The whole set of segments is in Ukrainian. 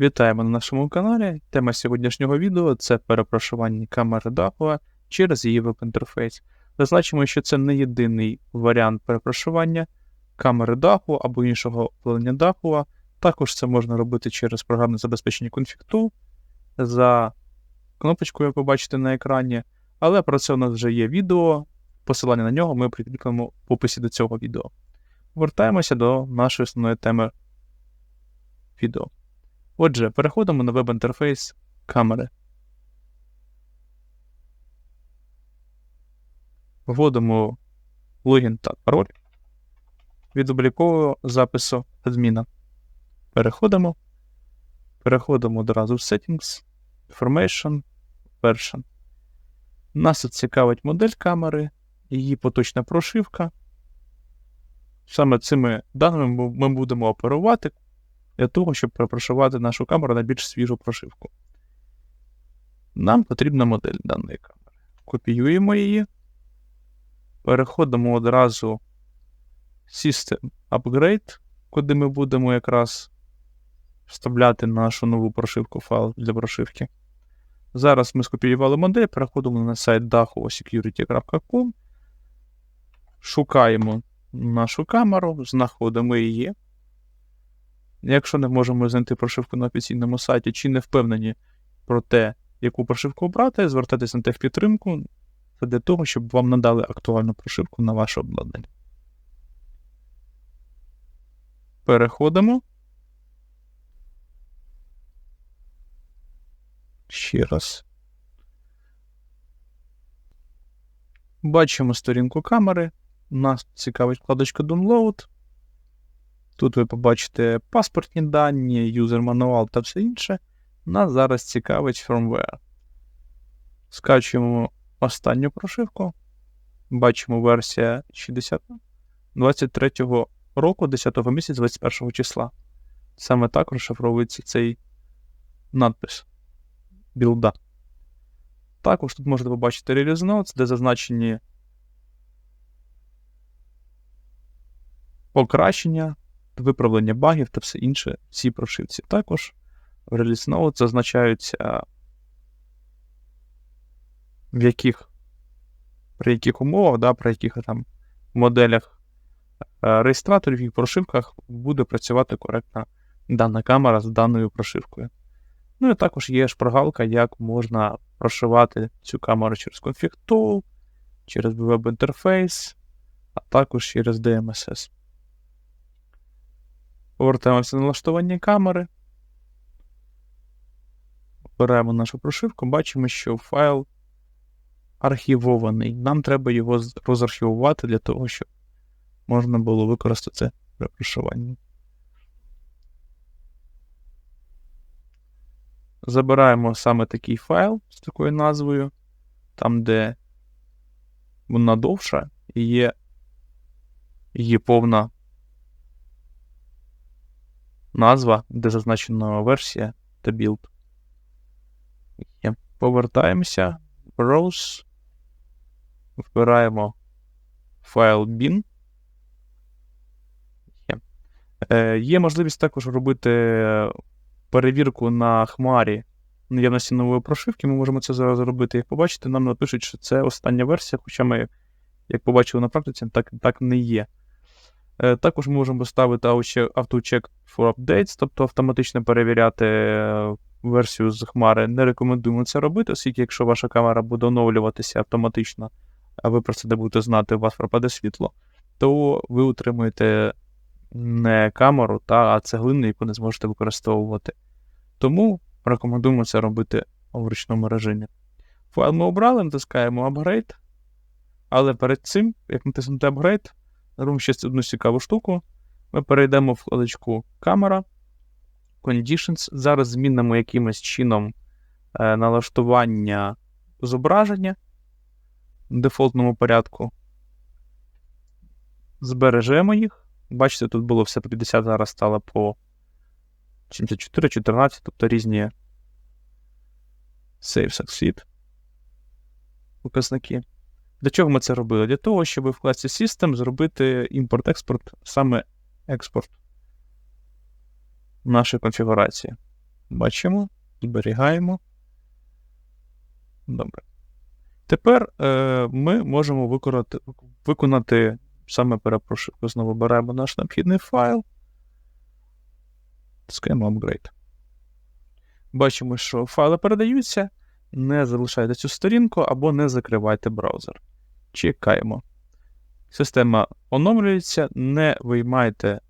Вітаємо на нашому каналі. Тема сьогоднішнього відео це перепрошування камери Dahua через її веб-інтерфейс. Зазначимо, що це не єдиний варіант перепрошування камери Dahua або іншого вплення Dahua. Також це можна робити через програмне забезпечення Config2 за кнопочкою, як ви бачите на екрані. Але про це у нас вже є відео. Посилання на нього ми прикріпимо в описі до цього відео. Повертаємося до нашої основної теми відео. Отже, переходимо на веб-інтерфейс камери. Вводимо логін та пароль від облікового запису адміна. Переходимо. Переходимо одразу в Settings, Information, Version. Нас цікавить модель камери, її поточна прошивка. Саме цими даними ми будемо оперувати для того, щоб перепрошувати нашу камеру на більш свіжу прошивку. Нам потрібна модель даної камери. Копіюємо її. Переходимо одразу в System Upgrade, куди ми будемо якраз вставляти нашу нову прошивку файл для прошивки. Зараз ми скопіювали модель, переходимо на сайт dahosecurity.com, шукаємо нашу камеру, знаходимо її. Якщо не можемо знайти прошивку на офіційному сайті, чи не впевнені про те, яку прошивку обрати, звертайтесь на техпідтримку для того, щоб вам надали актуальну прошивку на ваше обладнання. Переходимо. Ще раз. Бачимо сторінку камери. Нас цікавить вкладочка Download. Тут ви побачите паспортні дані, юзер мануал та все інше. Нас зараз цікавить firmware. Скачуємо останню прошивку. Бачимо версія 60 23 року, 10 місяця 21 числа. Саме так розшифровується цей надпис білда. Також тут можете побачити Release Notes, де зазначені покращення виправлення багів та все інше в цій прошивці. Також в Release Note зазначаються, в яких, при яких умовах, да, при яких там моделях е, реєстраторів і прошивках буде працювати коректна дана камера з даною прошивкою. Ну і також є шпаргалка, як можна прошивати цю камеру через Config Tool, через веб-інтерфейс, а також через DMSS. Повертаємося на налаштування камери. Обираємо нашу прошивку, бачимо, що файл архівований. Нам треба його розархівувати для того, щоб можна було використати це при прошиванні. Забираємо саме такий файл з такою назвою, там, де вона довша і є її повна назва, де зазначена версія та білд. Повертаємося. Browse. Вбираємо файл bin. Є. Е, можливість також робити перевірку на хмарі наявності нової прошивки. Ми можемо це зараз зробити. Як побачите, нам напишуть, що це остання версія, хоча ми, як побачили на практиці, так, так не є. Е, також ми можемо ставити AutoCheck for Updates, тобто автоматично перевіряти е, версію з Хмари. Не рекомендуємо це робити, оскільки, якщо ваша камера буде оновлюватися автоматично, а ви про це не будете знати, у вас пропаде світло, то ви отримуєте не камеру, та, а цеглину, яку не зможете використовувати. Тому рекомендуємо це робити в ручному режимі. Файл ми обрали, натискаємо Upgrade. Але перед цим, як натиснути Upgrade, Робимо ще одну цікаву штуку. Ми перейдемо в вкладочку камера, Conditions. Зараз змінимо якимось чином е, налаштування зображення в дефолтному порядку. Збережемо їх. Бачите, тут було все по 50, зараз стало по 74, 14, тобто різні Save Succeed показники. Для чого ми це робили? Для того, щоб в класі System зробити імпорт-експорт, саме експорт нашої конфігурації. Бачимо, зберігаємо. Добре. Тепер е, ми можемо виконати, виконати саме перепрошивку. Знову беремо наш необхідний файл. Тискаємо Upgrade. Бачимо, що файли передаються. Не залишайте цю сторінку або не закривайте браузер. Чекаємо. Система оновлюється, не виймайте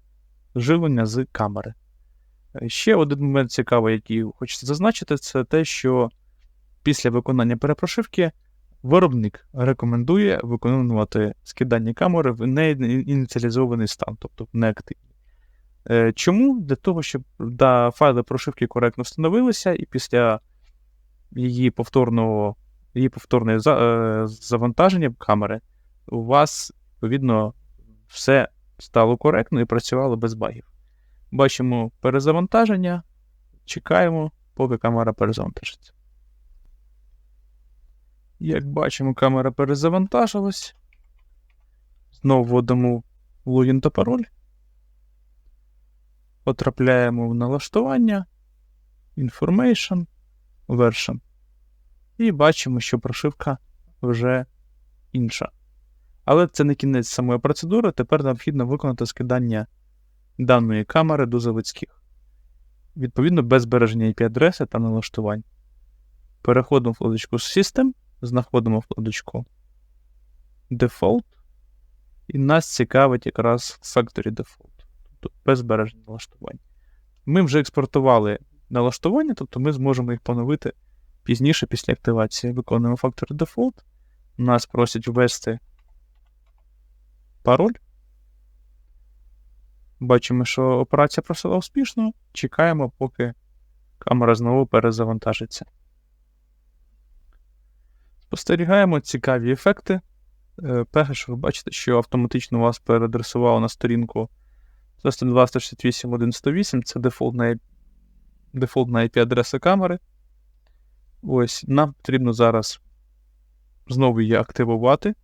живлення з камери. Ще один момент цікавий, який хочеться зазначити, це те, що після виконання перепрошивки виробник рекомендує виконувати скидання камери в неініціалізований стан, тобто неактивний. Е, чому? Для того, щоб да, файли прошивки коректно встановилися, і після її повторного її повторне е, завантаження камери у вас, відповідно, все стало коректно і працювало без багів. Бачимо перезавантаження, чекаємо, поки камера перезавантажиться. Як бачимо, камера перезавантажилась. Знову вводимо логін та пароль. Потрапляємо в налаштування, Information, Version. І бачимо, що прошивка вже інша. Але це не кінець самої процедури. Тепер необхідно виконати скидання даної камери до заводських. Відповідно, без збереження IP-адреси та налаштувань. Переходимо в вкладочку System, знаходимо вкладочку Default, і нас цікавить якраз Factory Default, тобто без збереження налаштувань. Ми вже експортували налаштування, тобто ми зможемо їх поновити пізніше після активації. Виконуємо Factory Default. Нас просять ввести пароль. Бачимо, що операція пройшла успішно. Чекаємо, поки камера знову перезавантажиться. Спостерігаємо цікаві ефекти. Е, перше, ви бачите, що автоматично вас переадресувало на сторінку 192.168.1.108, це дефолтна дефолтна IP-адреса камери. Ось, нам потрібно зараз знову її активувати.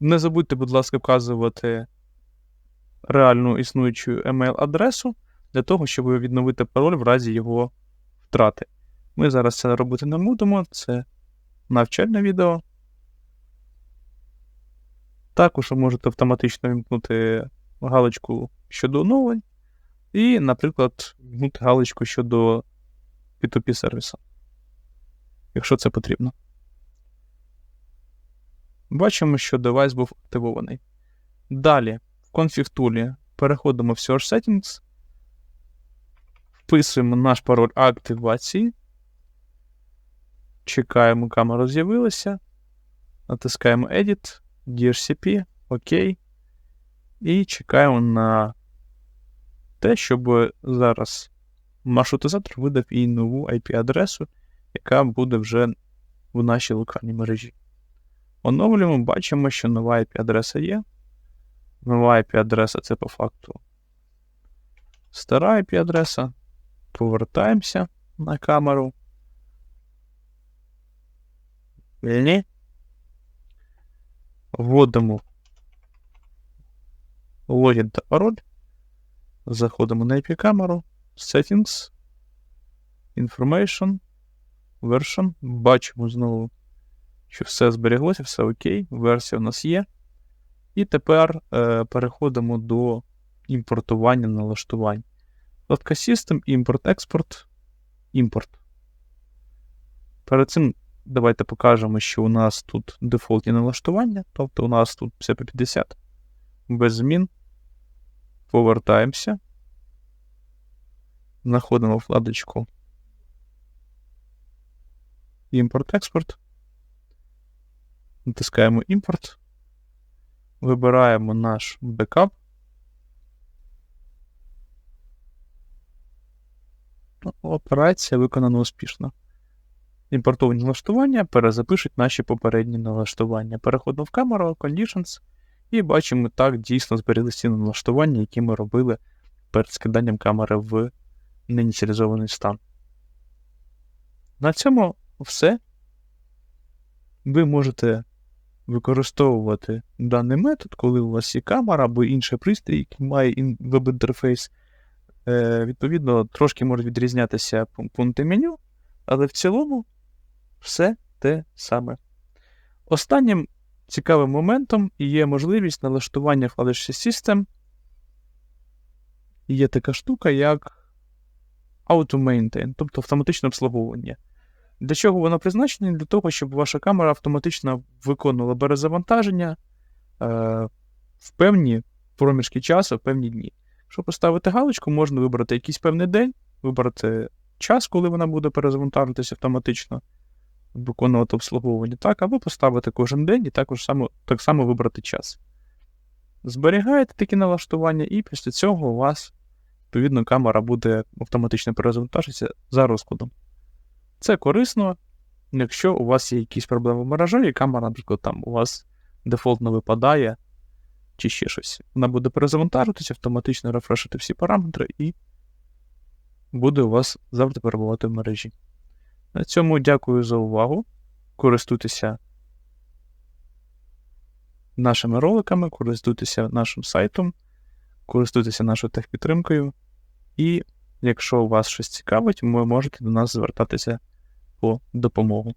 Не забудьте, будь ласка, вказувати реальну існуючу email-адресу для того, щоб відновити пароль в разі його втрати. Ми зараз це робити не будемо, це навчальне відео. Також ви можете автоматично вімкнути галочку щодо оновлень, і, наприклад, вімкнути галочку щодо P2P сервісу, якщо це потрібно. Бачимо, що девайс був активований. Далі, в config тулі переходимо в Search Settings, вписуємо наш пароль активації. Чекаємо, камера з'явилася. Натискаємо Edit, DHCP, OK. І чекаємо на те, щоб зараз маршрутизатор видав їй нову IP-адресу, яка буде вже в нашій локальній мережі. Оновлюємо, бачимо, що нова IP-адреса є. Нова IP-адреса це по факту стара IP-адреса. Повертаємося на камеру. Вільні. Вводимо логін та пароль. Заходимо на IP-камеру, Settings, Information, Version. Бачимо знову що все зберіглося, все окей, версія у нас є. І тепер е, переходимо до імпортування налаштувань. Вкладка System, імпорт-експорт, імпорт. Перед цим давайте покажемо, що у нас тут дефолтні налаштування, тобто у нас тут все по 50, без змін. Повертаємося. Знаходимо вкладочку імпорт-експорт натискаємо імпорт, вибираємо наш бекап. Ну, операція виконана успішно. Імпортовані налаштування перезапишуть наші попередні налаштування. Переходимо в камеру, Conditions, і бачимо, так дійсно зберілися ці налаштування, які ми робили перед скиданням камери в неініціалізований стан. На цьому все. Ви можете використовувати даний метод, коли у вас є камера або інший пристрій, який має веб-інтерфейс. Е, відповідно, трошки можуть відрізнятися пункти меню, але в цілому все те саме. Останнім цікавим моментом є можливість налаштування Flash System. Є така штука, як Auto-Maintain, тобто автоматичне обслуговування. Для чого воно призначене? Для того, щоб ваша камера автоматично виконувала перезавантаження е, в певні проміжки часу, в певні дні. Щоб поставити галочку, можна вибрати якийсь певний день, вибрати час, коли вона буде перезавантажуватися автоматично, виконувати обслуговування, так, або поставити кожен день і також само, так само вибрати час. Зберігаєте такі налаштування, і після цього у вас, відповідно, камера буде автоматично перезавантажитися за розкладом. Це корисно, якщо у вас є якісь проблеми в мережі, і камера, наприклад, там у вас дефолтно випадає, чи ще щось. Вона буде перезавантажуватися, автоматично рефрешити всі параметри, і буде у вас завжди перебувати в мережі. На цьому дякую за увагу. Користуйтеся нашими роликами, користуйтеся нашим сайтом, користуйтеся нашою техпідтримкою. І якщо вас щось цікавить, ви можете до нас звертатися по допомогу.